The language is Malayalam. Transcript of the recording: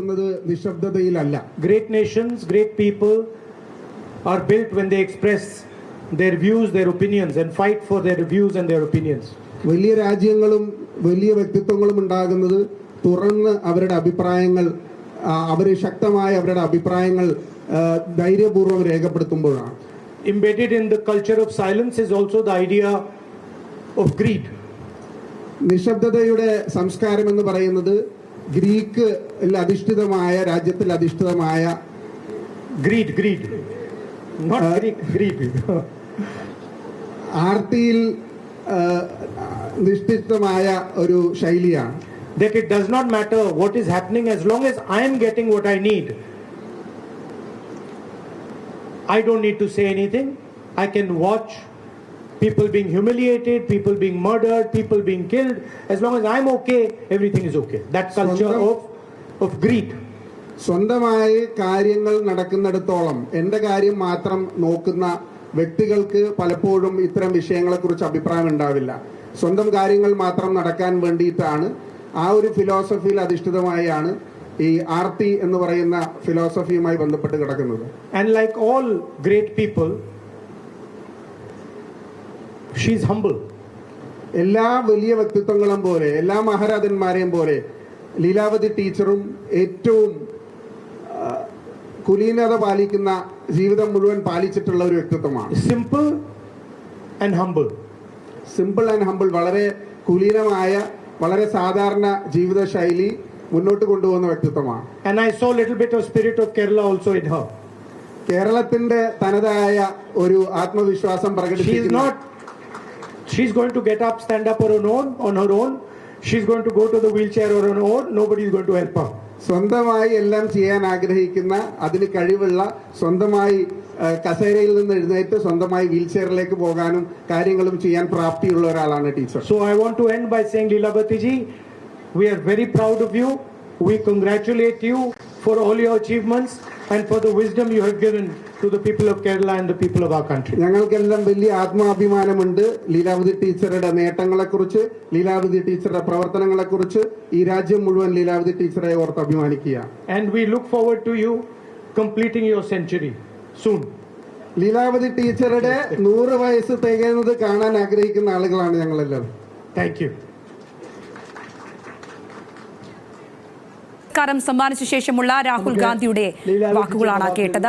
രൂപപ്പെടുത്തുന്നത് നിശബ്ദതയിലല്ല Great nations, great people are built when they express their views, their opinions, and fight for their views and their opinions. വലിയ രാജ്യങ്ങളും വലിയ വ്യക്തിത്വങ്ങളും ഉണ്ടാകുന്നത് തുറന്ന് അവരുടെ അഭിപ്രായങ്ങൾ ആ, അവർ ശക്തമായ അവരുടെ അഭിപ്രായങ്ങൾ ധൈര്യപൂർവം രേഖപ്പെടുത്തുമ്പോഴാണ് Embedded in the culture of silence is also the idea of greed. നിശബ്ദതയുടെ സംസ്കാരം എന്ന് പറയുന്നത് ഗ്രീക്ക് അധിഷ്ഠിതമായ രാജ്യത്തിൽ അധിഷ്ഠിതമായ Greed, greed. Not Uh, Greek, greed. ആർത്തിയിൽ ആ, നിഷ്ഠിതമായ ഒരു ശൈലിയാണ് that it does not matter what is happening as long as I am getting what I need. I don't need to say anything. I can watch people being humiliated, people being murdered, people being killed. As long as I'm okay, everything is okay. That culture of, of greed. സ്വന്തമായി കാര്യങ്ങൾ നടക്കുന്നിടത്തോളം എന്റെ കാര്യം മാത്രം നോക്കുന്ന വ്യക്തികൾക്ക് പലപ്പോഴും ഇത്തരം വിഷയങ്ങളെക്കുറിച്ച് അഭിപ്രായം ഉണ്ടാവില്ല സ്വന്തം കാര്യങ്ങൾ മാത്രം നടക്കാൻ വേണ്ടിയിട്ടാണ് ആ ഒരു ഫിലോസഫിയിൽ അധിഷ്ഠിതമായാണ് ഈ ആർത്തി എന്ന് പറയുന്ന ഫിലോസഫിയുമായി ബന്ധപ്പെട്ട് കിടക്കുന്നത് and like all great people, she's humble. എല്ലാ വലിയ വ്യക്തിത്വങ്ങളും പോലെ എല്ലാ മഹാരാജന്മാരെയും പോലെ ലീലാവതി ടീച്ചറും ഏറ്റവും കുലീനത പാലിക്കുന്ന ജീവിതം മുഴുവൻ പാലിച്ചിട്ടുള്ള ഒരു വ്യക്തിത്വമാണ് Simple ആൻഡ് humble. സിമ്പിൾ ആൻഡ് ഹമ്പിൾ വളരെ കുലീനമായ വളരെ സാധാരണ ജീവിത ശൈലി മുന്നോട്ട് കൊണ്ടുപോകുന്ന വ്യക്തിത്വമാണ് and I saw little little bit of spirit of Kerala also in her. കേരളത്തിന്റെ തനതായ ഒരു ആത്മവിശ്വാസം She is പ്രകടിപ്പിക്കുന്ന not, she's going to get up, stand up on her own, on her own. She's going to go to the wheelchair on her own. Nobody is going to help her. സ്വന്തമായി എല്ലാം ചെയ്യാൻ ആഗ്രഹിക്കുന്ന അതിന് കഴിവുള്ള സ്വന്തമായി ആ, കസേരയിൽ നിന്ന് എഴുന്നേറ്റ് സ്വന്തമായി വീൽ ചെയറിലേക്ക് പോകാനും കാര്യങ്ങളും ചെയ്യാൻ പ്രാപ്തിയുള്ള ഒരാളാണ് teacher So I want to end by saying, Leelabati ji, we are very proud of you. We congratulate you for all your achievements and for the wisdom you have given to the people of Kerala and the people of our country. ഞങ്ങൾക്കെല്ലാം വലിയ ആത്മാഭിമാനമുണ്ട് ലീലാവതി ടീച്ചറുടെ നേട്ടങ്ങളെക്കുറിച്ച് ലീലാവതി ടീച്ചറുടെ പ്രവർത്തനങ്ങളെക്കുറിച്ച് ഈ രാജ്യം മുഴുവൻ ലീലാവതി ടീച്ചറെ ഓർത്ത് അഭിമാനിക്കുക And we look forward to you completing your century soon. Leelavathi ടീച്ചറുടെ നൂറ് വയസ്സ് തികയുന്നത് കാണാൻ ആഗ്രഹിക്കുന്ന ആളുകളാണ് ഞങ്ങളെല്ലാം Thank you. പുരസ്കാരം സമ്മാനിച്ച ശേഷമുള്ള രാഹുൽ ഗാന്ധിയുടെ വാക്കുകളാണ് കേട്ടത്.